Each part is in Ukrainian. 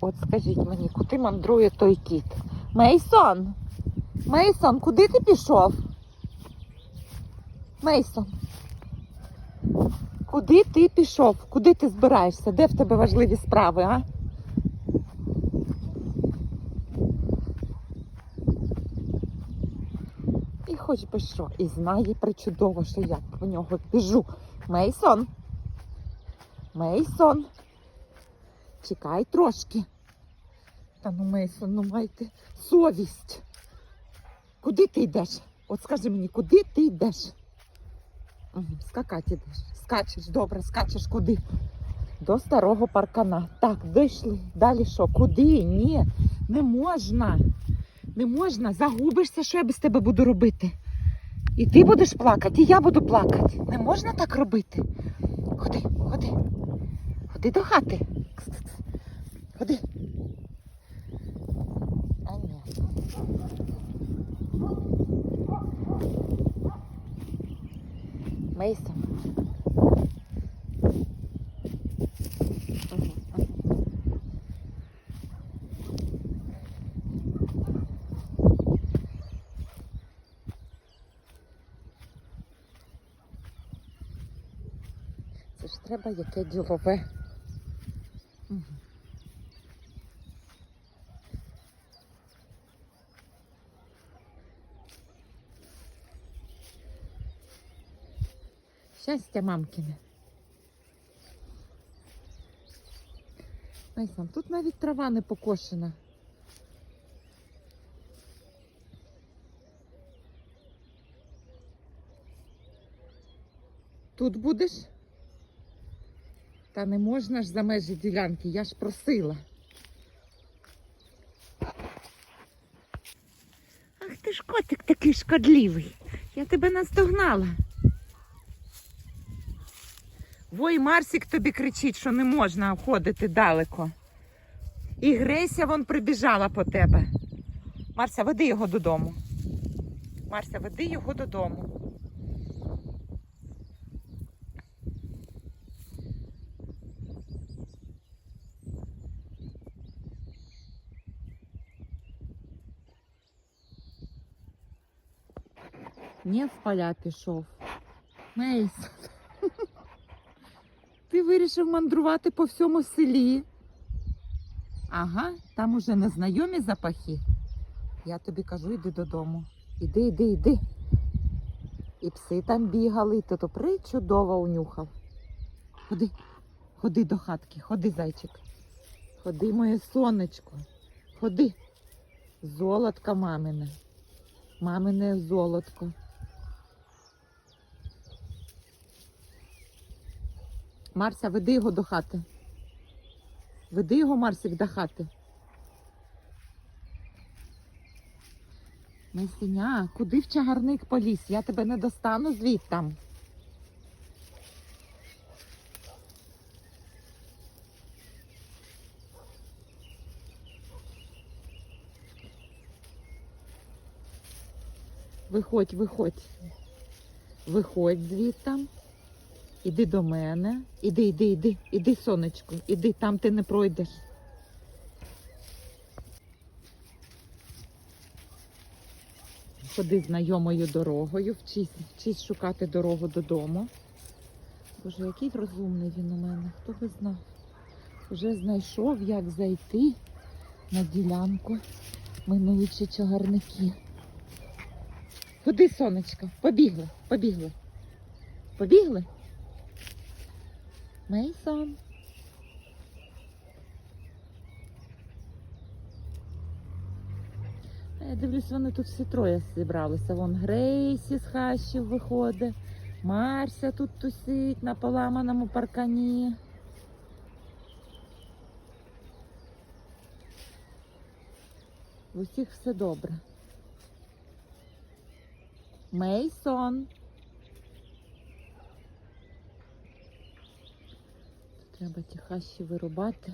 От скажіть мені, куди мандрує той кіт? Мейсон! Мейсон, куди ти пішов? Мейсон. Куди ти пішов? Куди ти збираєшся? Де в тебе важливі справи, а? І хоч би що, і знає причудово, що я по нього біжу. Мейсон. Мейсон. Чекай трошки. Та ну, Мейсон, ну майте совість. Куди ти йдеш? От скажи мені, куди ти йдеш? Угу, скакати йдеш. Скачеш, добре, скачеш куди? До старого паркана. Так, дійшли. Далі що? Куди? Ні, не можна. Не можна. Загубишся, що я без тебе буду робити. І ти будеш плакати, і я буду плакати. Не можна так робити. Ходи, ходи. Ходи до хати. Ходи. А. Мейсон. Мгм, мгм. Це ж треба яке ділове. Щастя мамкине. Найсам, тут навіть трава не покошена. Тут будеш? Та не можна ж за межі ділянки, я ж просила. Ах ти ж котик такий шкодливий. Я тебе наздогнала. Вой, Марсик тобі кричить, що не можна ходити далеко. І Грейся вон прибіжала по тебе. Марся, веди його додому. Марся, веди його додому. Не в поля пішов. Мейс. Ти вирішив мандрувати по всьому селі. Ага, там уже незнайомі запахи. Я тобі кажу, йди додому. Іди, іди, іди. І пси там бігали, і то причудово унюхав. Ходи, ходи до хатки, ходи, зайчик. Ходи, моє сонечко. Ходи. Золотко мамине. Мамине золотко. Марся, веди його до хати. Веди його, Марсик, до хати. Месеня, куди в чагарник поліз? Я тебе не достану звідтам. Виходь, виходь. Виходь звідтам. Іди до мене. Іди, іди, іди, іди, сонечко, іди, там ти не пройдеш. Ходи знайомою дорогою, вчись, вчись шукати дорогу додому. Боже, який розумний він у мене, хто би знав. Вже знайшов, як зайти на ділянку, минуючи чагарники. Ходи, сонечко, побігли, побігли. Побігли? Мейсон. Я дивлюсь, вони тут всі троє зібралися. Вон Грейсі з хащів виходить, Марся тут тусить на поламаному паркані. В усіх все добре. Мейсон. Треба ті хащі вирубати,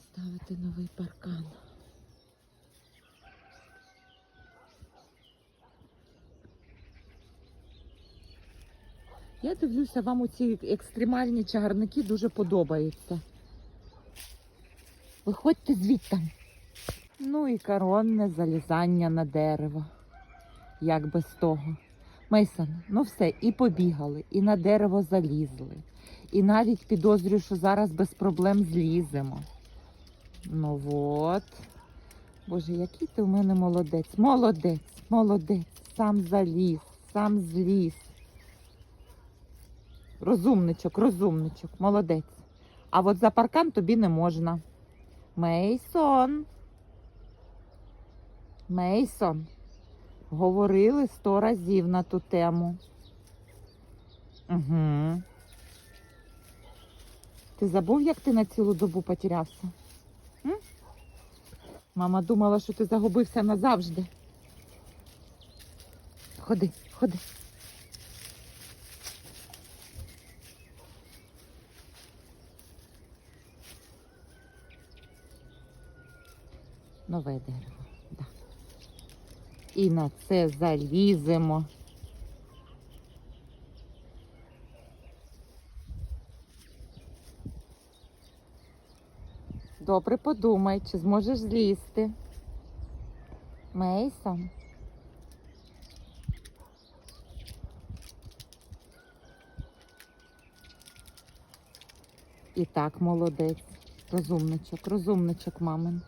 ставити новий паркан. Я дивлюся, вам оці екстремальні чагарники дуже подобаються. Виходьте звідти. Ну і коронне залізання на дерево. Як без того. Мейсон, ну все, і побігали, і на дерево залізли. І навіть підозрюю, що зараз без проблем зліземо. Ну от. Боже, який ти у мене молодець. Молодець, молодець. Сам заліз, сам зліз. Розумничок, розумничок, молодець. А от за паркан тобі не можна. Мейсон. Мейсон. Говорили сто разів на ту тему. Угу. Ти забув, як ти на цілу добу потерявся? М? Мама думала, що ти загубився назавжди. Ходи, ходи. Нове дерево. І на це заліземо. Добре подумай, чи зможеш злізти. Мейсон. І так, молодець. Розумничок, розумничок, мамин.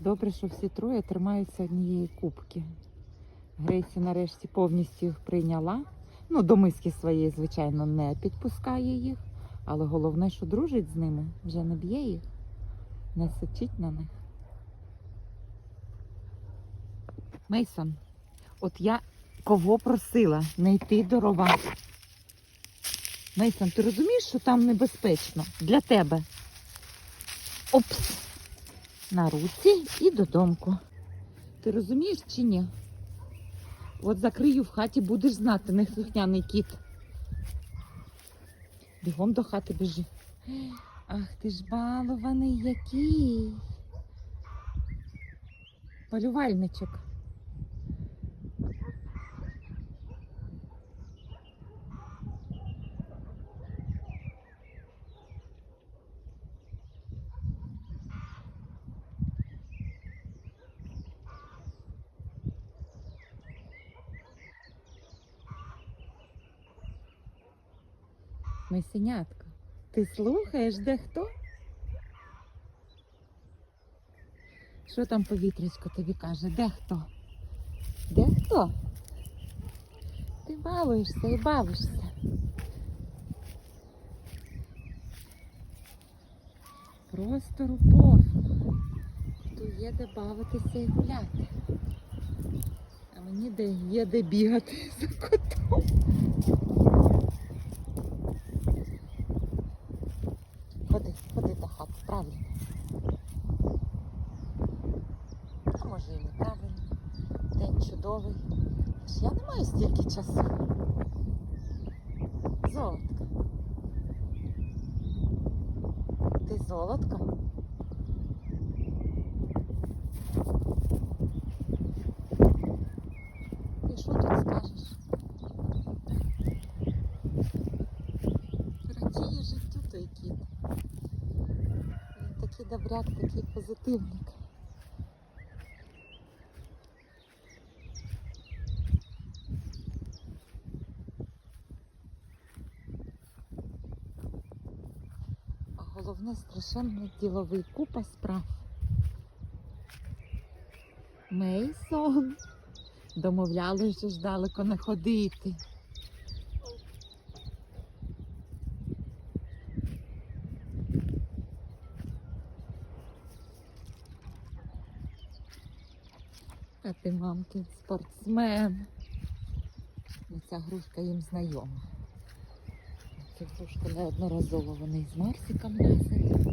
Добре, що всі троє тримаються однієї кубки. Грейсі нарешті повністю їх прийняла. Ну, до миски своєї, звичайно, не підпускає їх, але головне, що дружить з ними, вже не б'є їх, не сичить на них. Мейсон, от я кого просила не йти до рова. Мейсон, ти розумієш, що там небезпечно для тебе? Опс! На руці і додомку. Ти розумієш чи ні? От закрию в хаті, будеш знати, неслухняний кіт. Бігом до хати біжи. Ах ти ж балований який. Полювальничок. Месенятко, ти слухаєш, де хто? Що там повітрячко тобі каже? Де хто? Де хто? Ти балуєшся і бавишся. Простору повно. Тут є де бавитися і гуляти. А мені де є де бігати за котом. Ходи, ходи до хати, правильно. А може і неправильно. День чудовий. Ж я не маю стільки часу. Золотка. Ти золотка? І що тут скажеш? Радіє життю той кіт. Він такий добряк, такий позитивник. Головне страшенно діловий купа справ. Мейсон. Домовляли, що ж далеко не ходити. А ти, мамкин, спортсмен. Ця грушка їм знайома. Цю трошки неодноразово вони з Марсиком лазили.